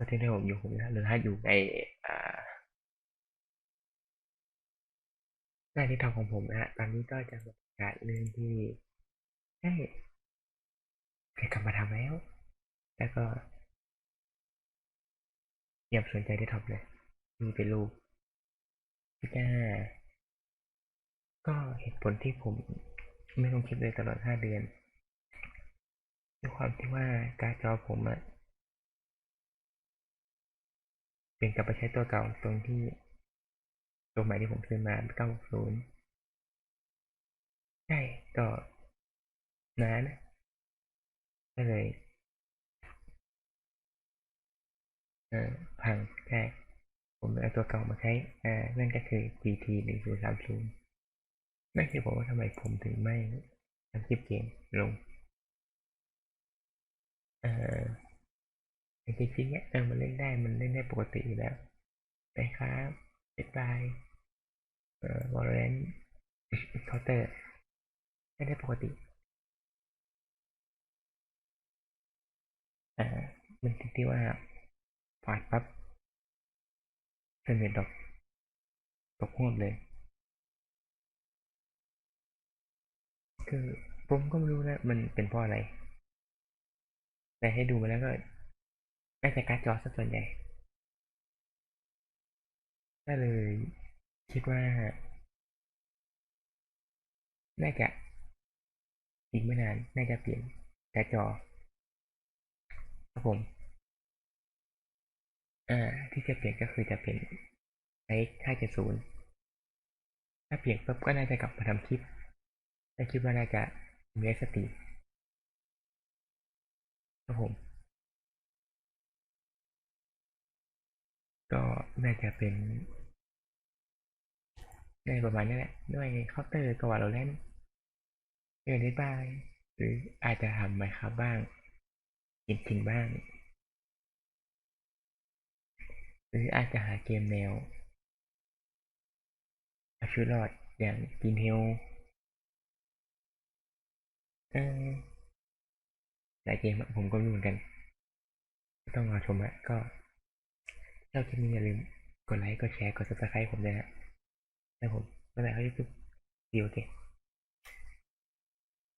ประเทศที่ผมอยู่ผมนะหรือถ้าอยู่ในอ่าหน้าที่ทำของผมนะฮะตอนนี้ก็จะประกาศเรื่องที่ให้จะกลับมาทำแล้ว แล้วก็อย่าสนใจที่ทำเลยมีเป็นรูปพี่จ้าก็เหตุผลที่ผมไม่ลงคลิปเลยตลอดห้าเดือนด้วยความที่ว่าการจอผมอะ เปลี่ยนกลับไปใช้ตัวเก่าตรงที่ตัวใหม่ที่ผมซื้อมา960ใช่ก็นานนะก็เลยเออพังใช่ผมเอาตัวเก่ามาใช้อ่านั่นก็คือ GT 1 0 3 0นั่นคือผมว่าทำไมผมถึงไม่ทำคลิปเกมลงเอ่อ จริงๆเนี่ยเออมันเล่นได้มันเล่นได้ปกติอยู่แล้วนะครับเด็ดบายเอ่อ Valorant Counter เล่นได้ปกติอ่ามันติดที่ว่าปาดปั๊บเสนอดอกตกหวบเลย คือผมก็ไม่รู้นะมันเป็นเพราะอะไร แต่ให้ดูมาแล้วก็ น่าจะการ์ดจอสส่วนใหญ่ ก็เลย คิดว่า น่าจะอีกไม่นาน น่าจะเปลี่ยนการ์ดจอครับผมอ่าที่จะเปลี่ยนก็คือจะเป็น RX 570ถ้าเปลี่ยนปุ๊บก็น่าจะกลับมาทำคลิปแต่คิดว่าน่าจะมีสติครับผม ก็น่าจะเป็นได้ประมาณนี้แหละด้วยเคาน์เตอร์กับวาโลแรนต์เออได้บ้างหรืออาจจะทำไหมครับบ้างกินทิ้งบ้าง หรืออาจจะหาเกมแนวอาชีวิตรอดอย่างกินเฮลเออหลายเกมผมก็รู้เหมือนกัน ต้องรอชมอะก็ ชอบคลิปนี้อย่าลืมกดไลค์ กดแชร์ กด subscribe ผมด้วยนะแล้วผมเมื่อไหร่เขาจะดีโอเค